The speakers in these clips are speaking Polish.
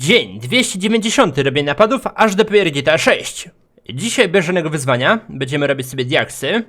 Dzień 290 robię napadów aż do GTA 6. Dzisiaj bez wyzwania będziemy robić sobie diaksy.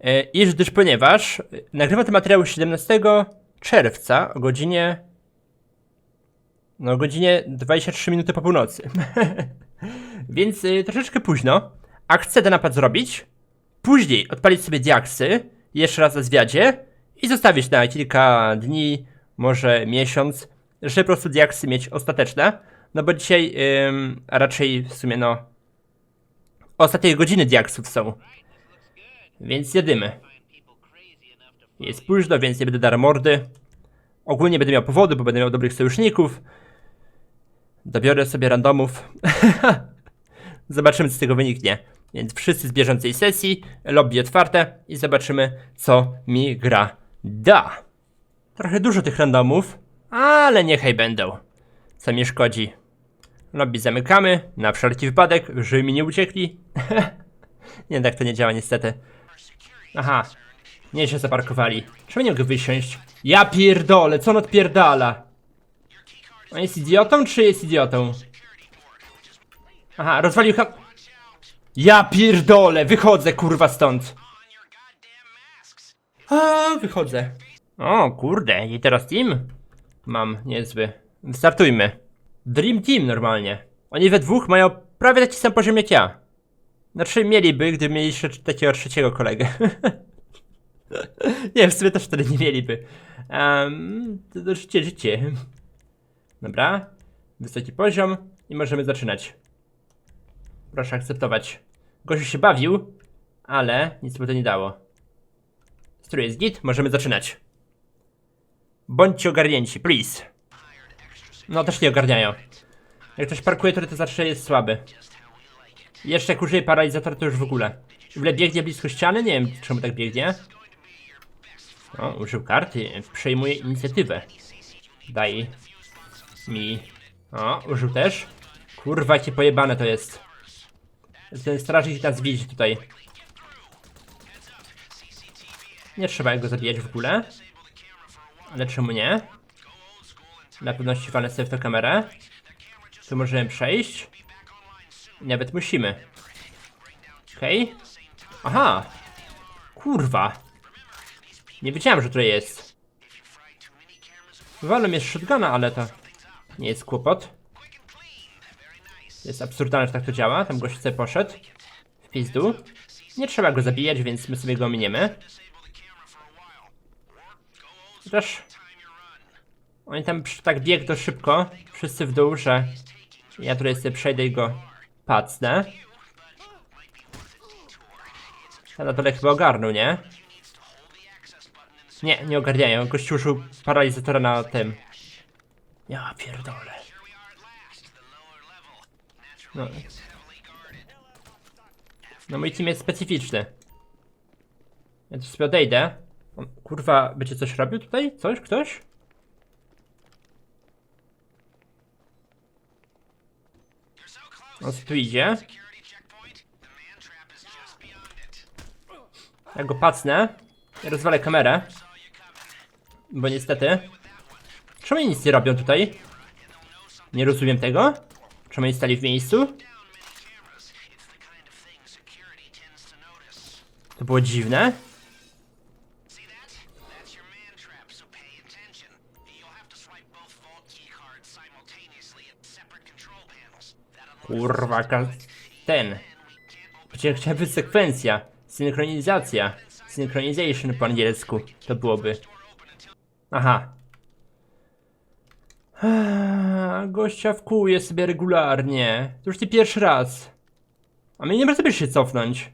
E, I gdyż ponieważ e, nagrywam ten materiał 17 czerwca o godzinie. No, o godzinie 23 minuty po północy. Więc y, troszeczkę późno. A chcę ten napad zrobić. Później odpalić sobie diaksy. Jeszcze raz na zwiadzie. I zostawić na kilka dni, może miesiąc, żeby po prostu diaksy mieć ostateczne. No bo dzisiaj, ym, a raczej w sumie no. Ostatnie godziny diaksów są. Więc jedymy. Jest późno, więc nie będę dar mordy. Ogólnie będę miał powody, bo będę miał dobrych sojuszników. Dobiorę sobie randomów. Zobaczymy, co z tego wyniknie. Więc wszyscy z bieżącej sesji, lobby otwarte i zobaczymy, co mi gra da. Trochę dużo tych randomów, ale niechaj będą. Co mi szkodzi. Lobby zamykamy, na wszelki wypadek, żeby mi nie uciekli. nie, tak to nie działa niestety. Aha, nie się zaparkowali. Czemu nie mogę wysiąść? Ja pierdolę, co on odpierdala? On jest idiotą, czy jest idiotą? Aha, rozwalił ham... Ja pierdolę, wychodzę kurwa stąd. A, wychodzę. O, kurde, i teraz team? Mam, niezły. Startujmy. Dream Team normalnie. Oni we dwóch mają prawie taki sam poziom jak ja. Znaczy mieliby, gdyby mieli jeszcze takiego trzeciego kolegę. nie, w sumie też wtedy nie mieliby. Um, to, to życie, życie. Dobra. Wysoki poziom i możemy zaczynać. Proszę akceptować. Gościu się bawił, ale nic mu to nie dało. Strój jest git, możemy zaczynać. Bądźcie ogarnięci, please. No też nie ogarniają. Jak ktoś parkuje, to to zawsze jest słaby. Jeszcze jak użyje paralizatora, to już w ogóle. W ogóle biegnie blisko ściany, nie wiem czemu tak biegnie. O, użył karty, przejmuje inicjatywę. Daj mi. O, użył też. Kurwa, jakie pojebane to jest. Ten strażnik nas widzi tutaj. Nie trzeba go zabijać w ogóle. Ale czemu nie? Na pewności walę sobie w tę kamerę. Tu możemy przejść. Nawet musimy. Okej. Okay. Aha! Kurwa! Nie wiedziałem, że tutaj jest. Walą jest shotguna, ale to nie jest kłopot. Jest absurdalne, że tak to działa. Tam gość poszedł. W pizdu. Nie trzeba go zabijać, więc my sobie go ominiemy. Chociaż... Oni tam tak biegną szybko, wszyscy w dół, że ja tutaj sobie przejdę i go pacnę. A na dole chyba ogarnął, nie? Nie, nie ogarniają. Gościu użył paralizatora na tym. Ja pierdolę. No. No mój team jest specyficzny. Ja tu sobie odejdę. On, kurwa, będzie coś robił tutaj? Coś? Ktoś? On tu idzie. Ja go pacnę. Ja rozwalę kamerę. Bo niestety. Czemu oni nic nie robią tutaj? Nie rozumiem tego. Czemu oni stali w miejscu? To było dziwne. Kurwa, ten. Przecież być sekwencja. Synchronizacja. Synchronization po angielsku. To byłoby. Aha. Eee, Gościa wkuje sobie regularnie. To już nie pierwszy raz. A mnie nie może sobie się cofnąć.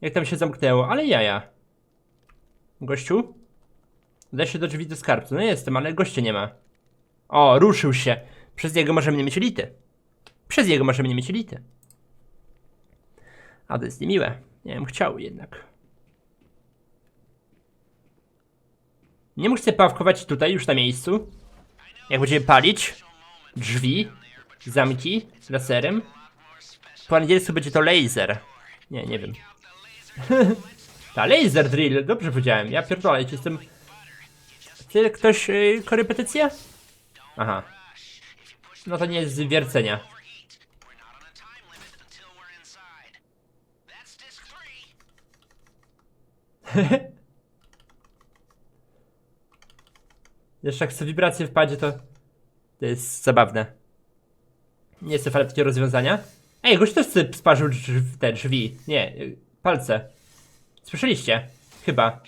Jak tam się zamknęło, ale jaja. Gościu? Da się do drzwi do skarbcu. No jestem, ale gościa nie ma. O, ruszył się. Przez niego możemy nie mieć elity. Przez niego możemy nie mieć elity. A to jest niemiłe. Nie wiem, chciał jednak. Nie mógł sobie pawkować tutaj, już na miejscu. Jak będziemy palić drzwi, zamki laserem. Po angielsku będzie to laser. Nie, nie wiem. Ta laser drill, dobrze powiedziałem. Ja pierdolę, jestem... Ty ktoś yy, korepetycję? Aha. No to nie jest z wiercenia. overheat. We're not on a time limit until we're inside. That's disc three. Jeszcze jak sobie wibracje wpadzie, to... To jest zabawne. Nie jest to fajne takie rozwiązania. Ej, goś też sparzył drz- te drzwi. Nie, palce. Słyszeliście? Chyba.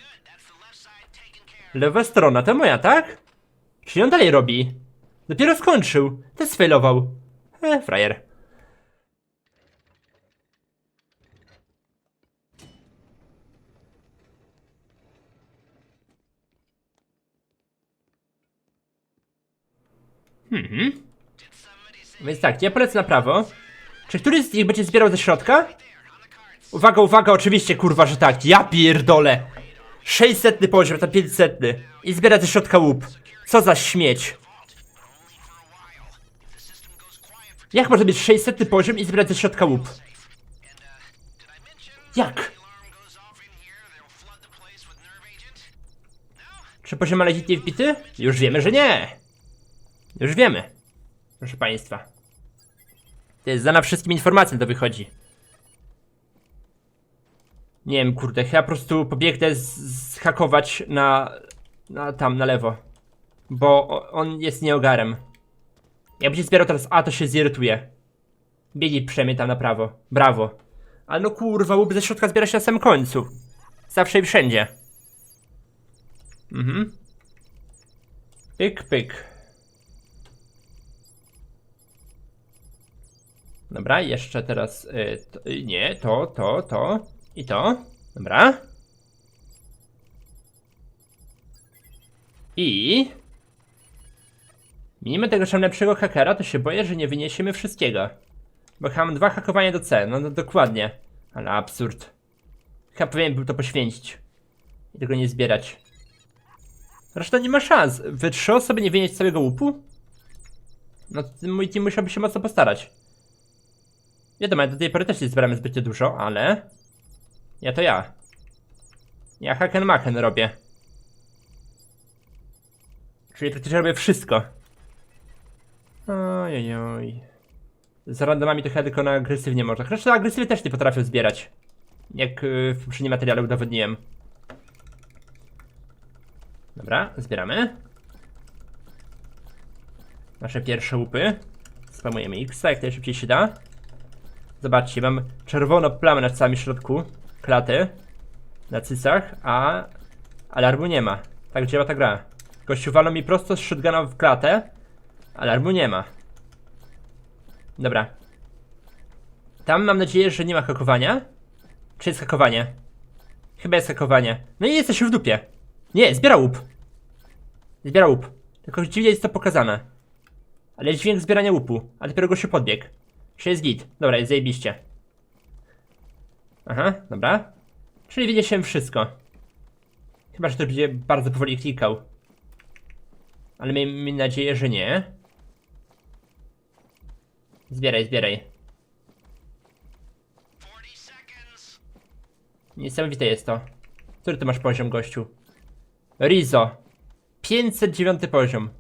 Lewa strona to moja, tak? Czyli on dalej robi? Dopiero skończył. Też sfailował. E, frajer. Mhm. Więc tak, ja polecę na prawo. Czy któryś z nich będzie zbierał ze środka? Uwaga, uwaga, oczywiście, kurwa, że tak. Ja pierdolę. 600 poziom, to 500. I zbiera ze środka łup. Co za śmieć. Jak może być 600 poziom i zbierać ze środka łup? Jak? Czy poziom ma legitnie wbity? Już wiemy, że nie. Już wiemy. Proszę państwa. To jest za na wszystkim informacjom to wychodzi. Nie wiem, kurde, chyba po prostu pobiegnę zhakować na, na tam, na lewo. Bo on jest nieogarem. Jak będzie zbierał teraz A, to się zirytuje. Biegnij przynajmniej tam na prawo. Brawo. Ale no kurwa, łup ze środka zbiera się na samym końcu. Zawsze i wszędzie. Mhm. Pyk, pyk. Dobra, jeszcze teraz. Y, to, y, nie, to, to, to i to. Dobra. I. Mimo tego, lepszego hakera, to się boję, że nie wyniesiemy wszystkiego. Bo mam dwa hakowania do C, no, no dokładnie. Ale absurd. Chyba powinien był to poświęcić. I tego nie zbierać. Zresztą nie ma szans. Wy trzy osoby nie wynieść całego łupu? No to mój team musiałby się mocno postarać. Wiadomo, do tej pory też nie zbieramy zbyt dużo, ale... Ja to ja. Ja haken machen robię. Czyli praktycznie robię wszystko. Ojojoj. Z randomami to chyba tylko na agresywnie można. Zresztą agresywnie też nie potrafię zbierać. Jak yy, w poprzednim materiale udowodniłem. Dobra, zbieramy. Nasze pierwsze łupy. Spamujemy X, jak najszybciej się da. Zobaczcie, mam czerwoną plamę na całym środku klaty. Na cycach, a alarmu nie ma. Tak działa ta gra. Gościu mi prosto z shotguna w klatę. Alarmu nie ma. Dobra. Tam mam nadzieję, że nie ma hakowania. Czy jest hakowanie? Chyba jest hakowanie. No i jesteś w dupie. Nie, zbiera łup. Zbiera łup. Tylko dziwnie jest to pokazane. Ale dźwięk zbierania łupu, a dopiero go się podbiegł. Czy jest git? Dobra, jest zajebiście. Aha, dobra. Czyli widzę się wszystko. Chyba, że to będzie bardzo powoli klikał. Ale miejmy nadzieję, że nie. Zbieraj, zbieraj. 40 seconds. Niesamowite jest to. Który ty masz poziom, gościu? Rizo. 509 poziom.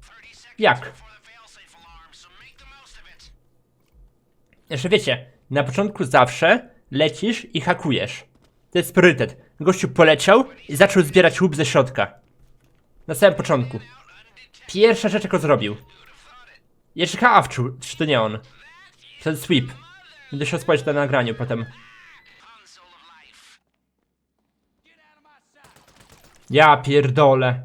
30 seconds Jak? Jeszcze wiecie, na początku zawsze lecisz i hakujesz. To jest priorytet. Gościu poleciał i zaczął zbierać łup ze środka. Na samym początku. Pierwsza rzecz, jaką zrobił. Jeszcze chyba awczuł, czy to nie on. Ten sweep. Będę się spojrzeć na nagraniu potem. Ja pierdolę.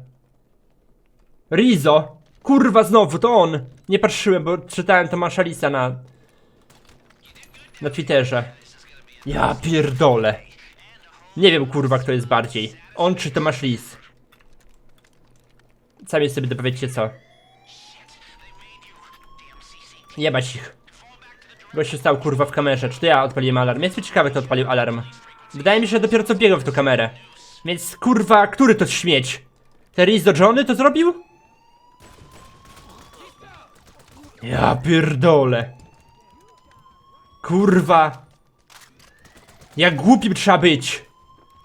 Rizo! Kurwa znowu, to on! Nie patrzyłem, bo czytałem Tomasza Lisa na... Na Twitterze. Ja pierdolę. Nie wiem kurwa kto jest bardziej. On czy Tomasz Lis. Sami sobie dopowiedzcie co. Jebać ich. Gościu stał kurwa w kamerze. Czy to ja odpaliłem alarm? Jest ciekawe kto odpalił alarm. Wydaje mi się, że dopiero co biegał w tą kamerę. Więc kurwa, który to śmieć? Ten Riz do Johnny to zrobił? Ja pierdolę. Kurwa. Jak głupim trzeba być.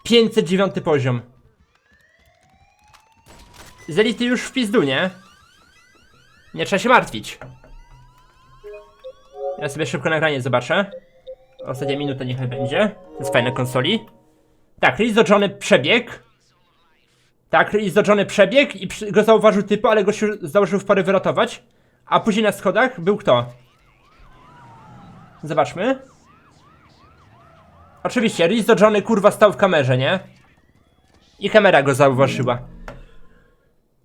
509 poziom. Z już w pizdu, nie? Nie trzeba się martwić. Ja sobie szybko nagranie zobaczę. Ostatnia minuta niechaj będzie. To jest fajne konsoli. Tak, Riz do przebieg. Tak, Riz do przebieg i go zauważył typu, ale go się zdążył w parę wyratować. A później na schodach był kto? Zobaczmy. Oczywiście, Riz do Johnny kurwa stał w kamerze, nie? I kamera go zauważyła.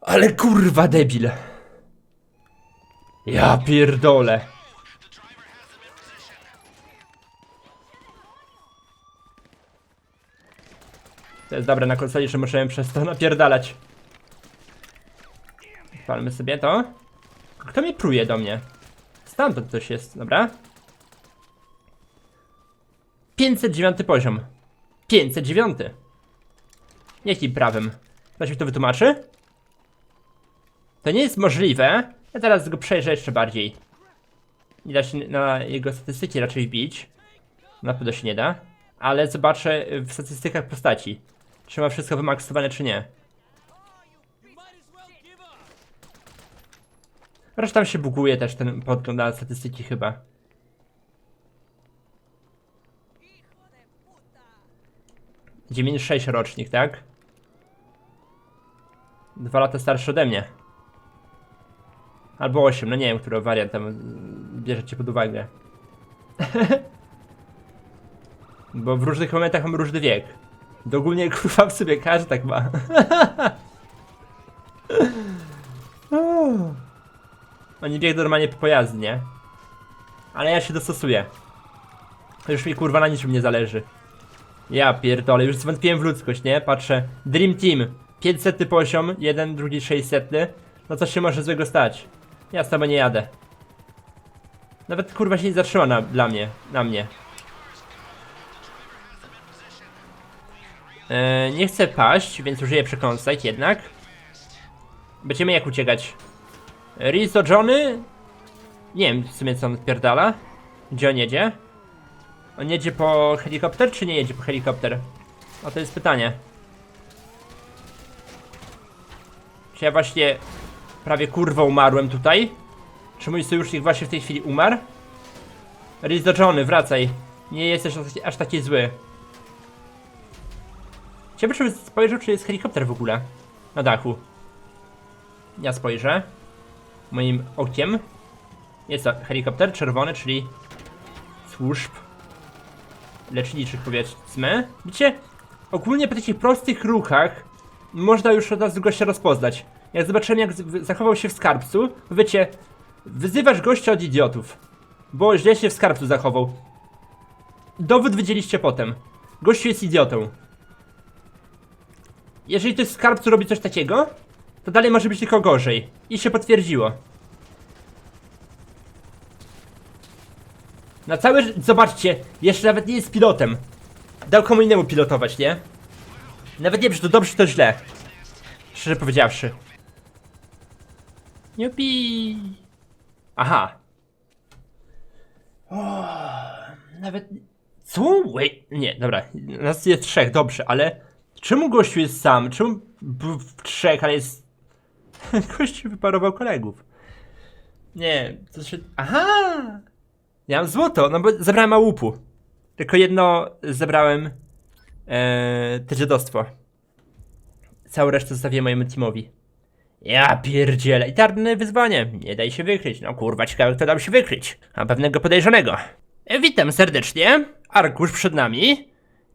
Ale kurwa debil. Ja pierdolę. To jest dobre na konsoli, że możemy przez to napierdalać. Palmy sobie to. Kto mnie pruje do mnie? Stamtąd ktoś jest, dobra? 509 poziom. 509. Jakim prawem? Ktoś mi to wytłumaczy? To nie jest możliwe. Ja teraz go przejrzę jeszcze bardziej. Nie da się na jego statystyki raczej wbić. Na pewno się nie da. Ale zobaczę w statystykach postaci. Czy ma wszystko wymaksowane, czy nie. Zresztą tam się buguje też ten podgląd na statystyki chyba. Dziewięć sześć rocznik, tak? Dwa lata starszy ode mnie. Albo 8, no nie wiem, który wariant tam mm, bierzecie pod uwagę. Bo w różnych momentach mam różny wiek. To ogólnie kurwa w sobie każdy tak ma. Oni bieg normalnie po pojazdy, nie? Ale ja się dostosuję. Już mi kurwa na niczym nie zależy. Ja pierdolę, już zwątpiłem w ludzkość, nie? Patrzę. Dream Team. 500 poziom, jeden, drugi 600. No co się może złego stać? Ja z tobą nie jadę. Nawet kurwa się nie zatrzyma na, dla mnie, na mnie. E, nie chcę paść, więc użyję przekąsać jednak. Będziemy jak uciekać. Riz do Johnny? Nie wiem w sumie co on pierdala. Gdzie on jedzie? On jedzie po helikopter, czy nie jedzie po helikopter? O to jest pytanie. Czy ja właśnie prawie kurwa umarłem tutaj? Czy mój sojusznik właśnie w tej chwili umarł? Riz do Johnny, wracaj. Nie jesteś aż taki zły. Ciebie żeby spojrzał, czy jest helikopter w ogóle na dachu. Ja spojrzę. Moim okiem. Jest to helikopter czerwony, czyli służb leczniczych powiedzmy. Widzicie, ogólnie po takich prostych ruchach można już od razu gościa rozpoznać. Jak zobaczyłem jak zachował się w skarbcu, wiecie, wyzywasz gościa od idiotów. Bo źle się w skarbcu zachował. Dowód widzieliście potem. Gościu jest idiotą. Jeżeli ktoś w skarbcu robi coś takiego, to dalej może być tylko gorzej. I się potwierdziło. Na całe... ży- Zobaczcie, jeszcze nawet nie jest pilotem. Dał komu innemu pilotować, nie? Nawet nie wiem, czy to dobrze, czy to źle. Szczerze powiedziawszy. Jupi. Aha. O, nawet... Co? Wait, nie, dobra. Nas jest trzech, dobrze, ale... Czemu gościu jest sam? Czemu w trzech, ale jest... gościu wyparował kolegów. Nie, to się... Aha! Ja mam złoto, no bo zebrałem małupu. Tylko jedno zebrałem... Eee, te dziadostwo. Całą resztę zostawię mojemu teamowi. Ja pierdzielę. I wyzwanie. Nie daj się wykryć. No kurwa, ciekawe kto dał się wykryć. A pewnego podejrzanego. Witam serdecznie. Arkusz przed nami.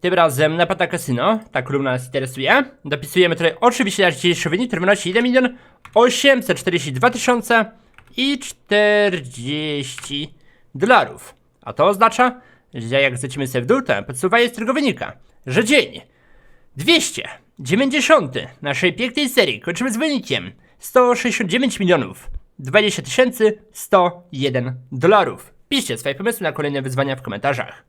Tym razem na Pata Casino. Ta kolumna nas interesuje. Dopisujemy tutaj oczywiście nasz dzisiejszy wynik, który wynosi 1 milion 842 tysiące i 40 dolarów. A to oznacza, że jak zlecimy sobie w dół, to podsuwa z tego wynika, że dzień 290 naszej pięknej serii kończymy z wynikiem 169 milionów 20 tysięcy 101 dolarów. Piszcie swoje pomysły na kolejne wyzwania w komentarzach.